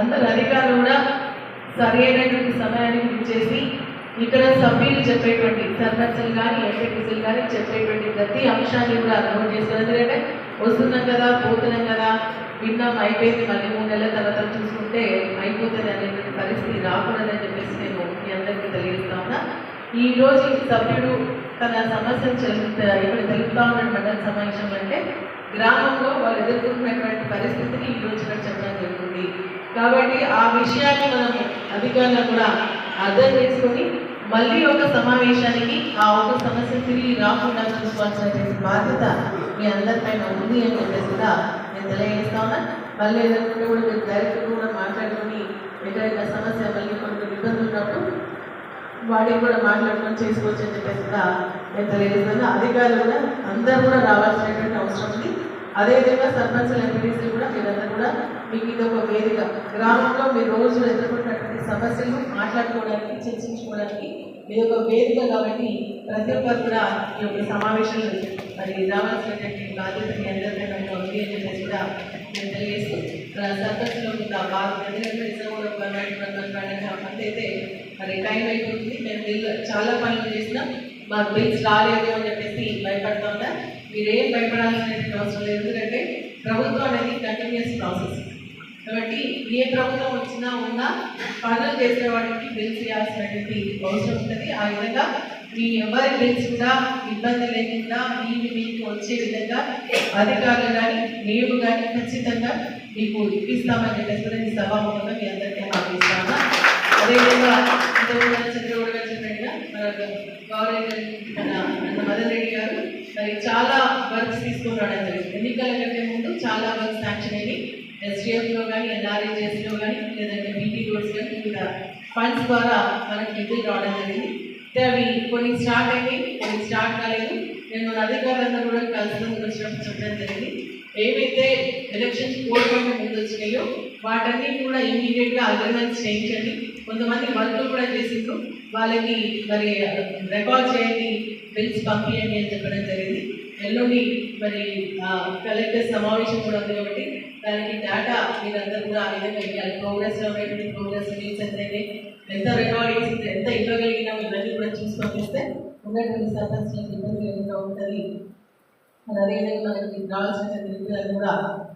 అందరి అధికారులు కూడా సరైనటువంటి సమయానికి ఇచ్చేసి ఇక్కడ సభ్యులు చెప్పేటువంటి సర్పంచులు కానీ ఎంపీటీసీలు కానీ చెప్పేటువంటి ప్రతి అంశాన్ని కూడా అర్థం చేసుకుని ఎందుకంటే వస్తున్నాం కదా పోతున్నాం కదా విన్నాం అయిపోయింది మళ్ళీ మూడు నెలల తర్వాత చూసుకుంటే అయిపోతుంది అనేటువంటి పరిస్థితి రాకూడదని చెప్పేసి నేను మీ అందరికీ తెలియజేస్తా ఉన్నా. ఈరోజు సభ్యుడు తన సమస్యను చెల్లి ఇక్కడ తెలుపుతా ఉన్న మండల సమావేశం అంటే గ్రామంలో వాళ్ళు ఎదుర్కొంటున్నటువంటి పరిస్థితిని ఈ రోజు ఇక్కడ చెప్పడం జరుగుతుంది. కాబట్టి ఆ విషయాన్ని మనం అధికారులు కూడా అర్థం చేసుకొని మళ్ళీ ఒక సమావేశానికి ఆ ఒక సమస్య తిరిగి రాకుండా చూసుకోవాల్సిన బాధ్యత మీ అందరిపైన ఉంది అని చెప్పేసి కూడా నేను తెలియజేస్తా ఉన్నా. మళ్ళీ ఏదనుకుంటే కూడా మీరు డైరెక్ట్ కూడా మాట్లాడుకొని ఎక్కడైనా సమస్య మళ్ళీ కొన్ని ఇబ్బందులు ఉన్నప్పుడు వాడికి కూడా మాట్లాడుకొని చేసుకోవచ్చు అని చెప్పేసి కూడా నేను తెలియజేస్తాను. అధికారులు కూడా అందరూ కూడా రావాల్సినటువంటి అవసరం ఉంది. అదేవిధంగా సర్పంచుల ఎంపీటీసీలు కూడా మీరందరూ కూడా మీకు ఇది ఒక వేదిక. గ్రామంలో మీరు రోజు ఎదుర్కొన్నటువంటి సమస్యలు మాట్లాడుకోవడానికి చర్చించుకోవడానికి ఇది ఒక వేదిక కాబట్టి ప్రతి ఒక్కరు కూడా ఈ యొక్క సమావేశంలో మరి రావాల్సినటువంటి బాధ్యతని మీ అందరికీ ఉంది అని చెప్పేసి కూడా నేను తెలియజేస్తూ సర్పంచ్లో ఇంకా బాగా ఎందుకంటే అయితే మరి టైం అయిపోతుంది. మేము చాలా పనులు చేసినా మాకు బిల్స్ రాలేదు అని చెప్పేసి భయపడతా మీరేం భయపడాల్సినటువంటి అవసరం లేదు. ఎందుకంటే ప్రభుత్వం అనేది కంటిన్యూస్ ప్రాసెస్ కాబట్టి ఏ ప్రభుత్వం వచ్చినా ఉన్నా పనులు చేసే వాటికి బిల్స్ చేయాల్సినటువంటి అవసరం ఉంటుంది. ఆ విధంగా మీ ఎవరి బిల్స్ కూడా ఇబ్బంది లేకుండా మీకు మీకు వచ్చే విధంగా అధికారులు కానీ మేము కానీ ఖచ్చితంగా మీకు ఇప్పిస్తామని చెప్పేసి కూడా ఈ సభాముఖంగా మీ అందరికీ హామీస్తామా అదేవిధంగా చంద్రబాబు గౌరవ మన రెడ్డి గారు మరి చాలా వర్క్స్ తీసుకొని రావడం జరిగింది ఎన్నికల కంటే ముందు చాలా వర్క్స్ శాంక్షన్ అయ్యి ఎస్డిఎఫ్లో కానీ ఎన్ఆర్ఏజెస్లో కానీ లేదంటే బీటీ రోడ్స్ కానీ వివిధ ఫండ్స్ ద్వారా మనకి నిధులు రావడం జరిగింది అవి కొన్ని స్టార్ట్ అయ్యి కొన్ని స్టార్ట్ కాలేదు నేను మన అధికారులందరూ కూడా కలిసి వచ్చినప్పుడు చెప్పడం జరిగింది. ఏవైతే ఎలక్షన్స్ కోరుకుంటే ముందు వచ్చినాయో వాటన్నీ కూడా ఇమీడియట్గా అగ్రిమెంట్స్ చేయించండి. కొంతమంది వర్క్ కూడా చేసిండ్రు. వాళ్ళకి మరి రికార్డ్ చేయండి బిల్స్ పంపించండి అని చెప్పడం జరిగింది. ఎల్లుండి మరి కలెక్టర్ సమావేశం కూడా ఉంది కాబట్టి దానికి డేటా మీరందరూ కూడా ఆ విధంగా ఇవ్వాలి. ప్రోగ్రెస్లో ఉన్నటువంటి ప్రోగ్రెస్ రీల్స్ ఎంత ఎంత రికార్డింగ్స్ ఎంత ఇవ్వగలిగినా ఇవన్నీ కూడా చూసి పంపిస్తే ఉన్నటువంటి సర్పంచ్లకు ఇబ్బంది లేకుండా ఉంటుంది. మరి అదేవిధంగా మనకి రావాల్సిన నిధులు కూడా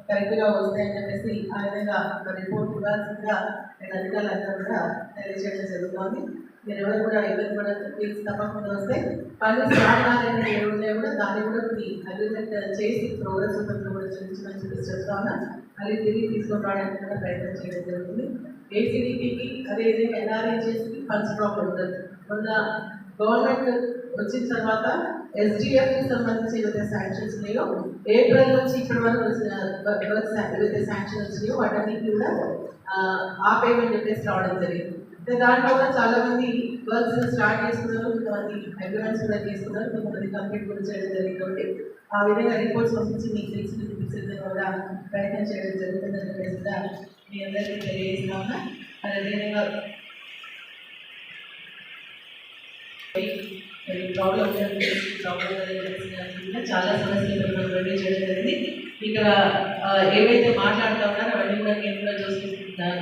కరెక్ట్గా వస్తాయని చెప్పేసి ఆ విధంగా ఒక రిపోర్ట్ ఇవ్వాల్సిందిగా నేను అధికారులందరూ కూడా తెలియజేయడం జరుగుతుంది. మీరు ఎవరు కూడా ఇబ్బంది కూడా ప్లీజ్ తప్పకుండా వస్తే పనులు స్టార్ట్ ఏమి ఉన్నాయి కూడా దాన్ని కూడా మీ అగ్రిమెంట్ చేసి ప్రోగ్రెస్ రూపంలో కూడా చూపించమని చెప్పేసి చెప్తాను అది తిరిగి తీసుకొని రావడానికి కూడా ప్రయత్నం చేయడం జరుగుతుంది. ఏసీడీపీకి అదేవిధంగా చేసి ఫండ్స్ ప్రాబ్లం ఉంటుంది. మొన్న గవర్నమెంట్ వచ్చిన తర్వాత ఎస్డిఎఫ్కి సంబంధించి ఏవైతే శాంక్షన్స్ ఉన్నాయో ఏప్రిల్ నుంచి ఇప్పటి వరకు వచ్చిన వర్క్స్ ఏవైతే శాంక్షన్ వచ్చినాయో వాటన్నిటి కూడా ఆ, ఆపేయమని చెప్పేసి రావడం జరిగింది. దాంట్లో కూడా చాలా మంది వర్క్స్ స్టార్ట్ చేసుకున్నారు కొంతమంది అగ్రిమెంట్స్ కూడా చేసుకున్నారు కొంతమంది కంప్లీట్ కూడా చేయడం జరిగింది ఆ విధంగా రిపోర్ట్స్ పంపించి మీకు తెలిసిన చూపించే కూడా ప్రయత్నం చేయడం జరుగుతుందని చెప్పేసి మీ అందరికీ తెలియజేస్తా ఉన్నా. అదేవిధంగా ప్రాబ్లం ప్రాబ్లం చాలా సమస్యలు మనం రెడీ చేయడం జరిగింది ఇక్కడ ఏవైతే మాట్లాడుతూ ఉన్నారో అవన్నీ కూడా నేను కూడా చూసి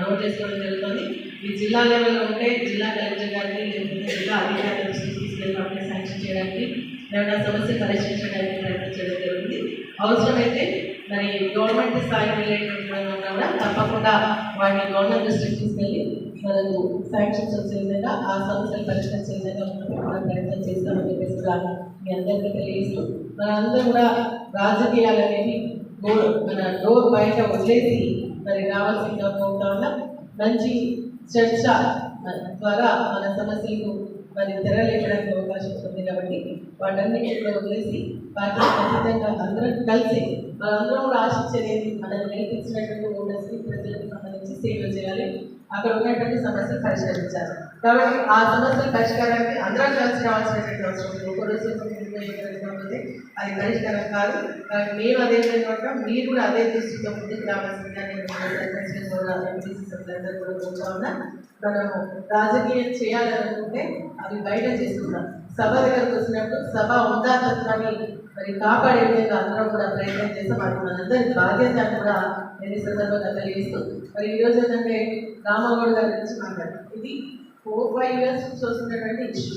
నోట్ చేసుకోవడం జరుగుతుంది ఈ జిల్లా లెవెల్లో ఉంటే జిల్లా కలెక్టర్ గారిని లేకపోతే జిల్లా అధికారుల దృష్టికి తీసుకెళ్ళి శాంక్షన్ చేయడానికి ఏమైనా సమస్య పరిష్కరించడానికి ప్రయత్నం చేయడం జరుగుతుంది అవసరమైతే మరి గవర్నమెంట్ స్థాయి రిలేటెడ్ కూడా తప్పకుండా వాటిని గవర్నమెంట్ దృష్టికి శాంక్షన్స్ వచ్చే విధంగా ఆ సమస్యలు పరిష్కరించే విధంగా మనం ప్రయత్నం చేస్తామని చెప్పేసి కూడా మీ అందరికీ తెలియజేస్తూ మనందరూ కూడా రాజకీయాలు అనేవి డోర్ మన డోర్ బయట వదిలేసి మరి రావాల్సిందిగా కోరుతా ఉన్నాం మంచి చర్చ ద్వారా మన సమస్యలకు మరి తెరలేపడానికి అవకాశం ఉంటుంది కాబట్టి వాటన్నిటి కూడా వదిలేసి వాటిని ఖచ్చితంగా అందరం కలిసి మనందరం కూడా ఆశించేది ఏంటి? మనం నేర్పించినటువంటి ఓటర్స్కి ప్రజలకు సంబంధించి సేవ చేయాలి అక్కడ ఉన్నటువంటి సమస్యలు పరిష్కరించాలి. కాబట్టి ఆ సమస్యల పరిష్కారానికి అందరం కలిసి రావాల్సినటువంటి అవసరం ఉంది. ఒక రోజు కాకపోతే అది పరిష్కారం కాదు. కానీ మేము అదే విధంగా మీరు కూడా అదే దృష్టితో ముందుకు రావాల్సిందిగా నేను కూడా సభ్యులందరూ కూడా కోరుతా ఉన్నా. మనము రాజకీయం చేయాలనుకుంటే అవి బయట చేస్తున్నాం. సభ దగ్గరకు వచ్చినప్పుడు సభ ఉందాతత్వాన్ని మరి కాపాడే విధంగా అందరం కూడా ప్రయత్నం చేస్తాం. అది మనందరి బాధ్యత కూడా నేను ఈ సందర్భంగా తెలియజేస్తూ మరి ఈ రోజు ఏంటంటే రామగౌడ్ గారి గురించి మాట్లాడారు ఇది ఫోర్ ఫైవ్ ఇయర్స్ నుంచి వస్తున్నటువంటి ఇష్యూ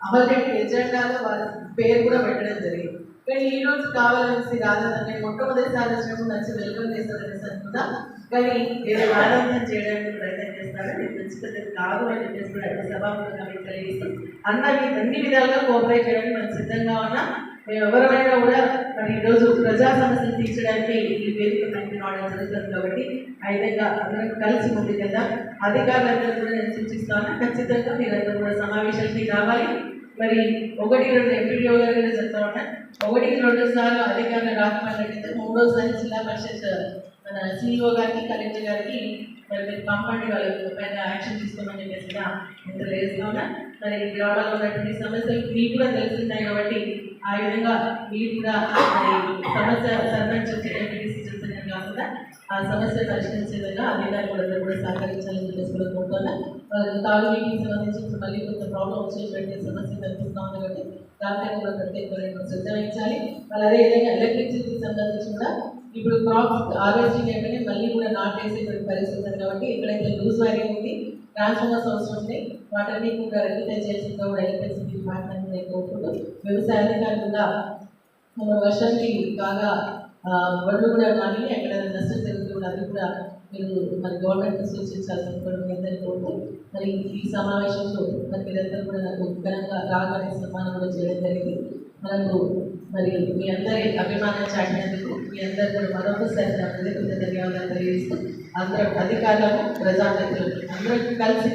అమర్రెడ్డి ఎజెండాలో వారి పేరు కూడా పెట్టడం జరిగింది. కానీ ఈ రోజు కావాలనేసి రాలేదని మొట్టమొదటిసారి వచ్చినప్పుడు నచ్చి వెల్కమ్ చేస్తారనేసి అనుకుందా కానీ ఏదో ఆనందం చేయడానికి ప్రయత్నం చేస్తారని ఖచ్చితంగా కాదు అని చెప్పేసి కూడా సభాపతి తెలియజేస్తూ అన్న అన్ని విధాలుగా కోఆపరేట్ చేయడానికి మనం సిద్ధంగా ఉన్నా ఎవరైనా కూడా మరి ఈరోజు ప్రజా సమస్యలు తీర్చడానికి ఈ వేదిక పైకి రావడం జరుగుతుంది కాబట్టి ఆ విధంగా అందరం కలిసి ముందుకెళ్దాం అధికారులందరూ కూడా నేను సూచిస్తాను ఖచ్చితంగా మీరందరూ కూడా సమావేశానికి రావాలి. మరి ఒకటి రెండు ఎంపీడీఓ గారు చెప్తా ఉన్నా ఒకటికి రెండు సార్లు అధికారులు రాకపోయినట్టయితే మూడోసారి జిల్లా పరిషత్ మన సిఇఓ గారికి కలెక్టర్ గారికి మరి మీరు పంపండి వాళ్ళకి పైన యాక్షన్ తీసుకోమని చెప్పేసి కూడా నేను మరి గ్రామాల్లో ఉన్నటువంటి సమస్యలు మీకు కూడా తెలుస్తున్నాయి కాబట్టి ఆ విధంగా మీరు కూడా మరి సమస్య సర్పంచ్ ఎంపీటీసీ కాకుండా ఆ సమస్య పరిష్కరించే విధంగా అధికారులు వాళ్ళందరూ కూడా సహకరించాలని చెప్పేసి కూడా కోరుతున్నా తాగునీటికి సంబంధించి మళ్ళీ కొంత ప్రాబ్లం వచ్చేటువంటి సమస్య కనిపిస్తూ ఉంది కాబట్టి దానిపైన కూడా ప్రత్యేకమైన శ్రద్ధ వహించాలి. మళ్ళీ అదేవిధంగా ఎలక్ట్రిసిటీకి సంబంధించి కూడా ఇప్పుడు క్రాప్ హార్వెస్టింగ్ అయిపోయి మళ్ళీ కూడా నాటేసేటువంటి పరిస్థితి ఉంది కాబట్టి ఎక్కడైతే లూజ్ వైరింగ్ ఉంది ట్రాన్స్ఫార్మర్స్ అవసరం ఉంది వాటన్ని కూడా రెక్టిఫై చేసిందో కూడా ఎలక్ట్రిసిటీ డిపార్ట్మెంట్ నేను కోరుకుంటూ వ్యవసాయ కాకుండా మన వర్షానికి బాగా వడ్లు కూడా కానీ ఎక్కడ నష్టం జరుగుతుంది అది కూడా మీరు మరి గవర్నమెంట్ సూచించాల్సిన కూడా మీ అందరికీ కోరుతూ మరి ఈ సమావేశంలో మరి మీరందరూ కూడా నాకు ఘనంగా రాగానే సన్మానం కూడా చేయడం జరిగింది. మనకు మరి మీ అందరి అభిమానం చాటినందుకు మీ అందరి కూడా మరొకసారి నా హృదయపూర్వక ధన్యవాదాలు తెలియజేస్తూ అందరం అధికారులకు ప్రజాప్రతినిధులు అందరం కలిసి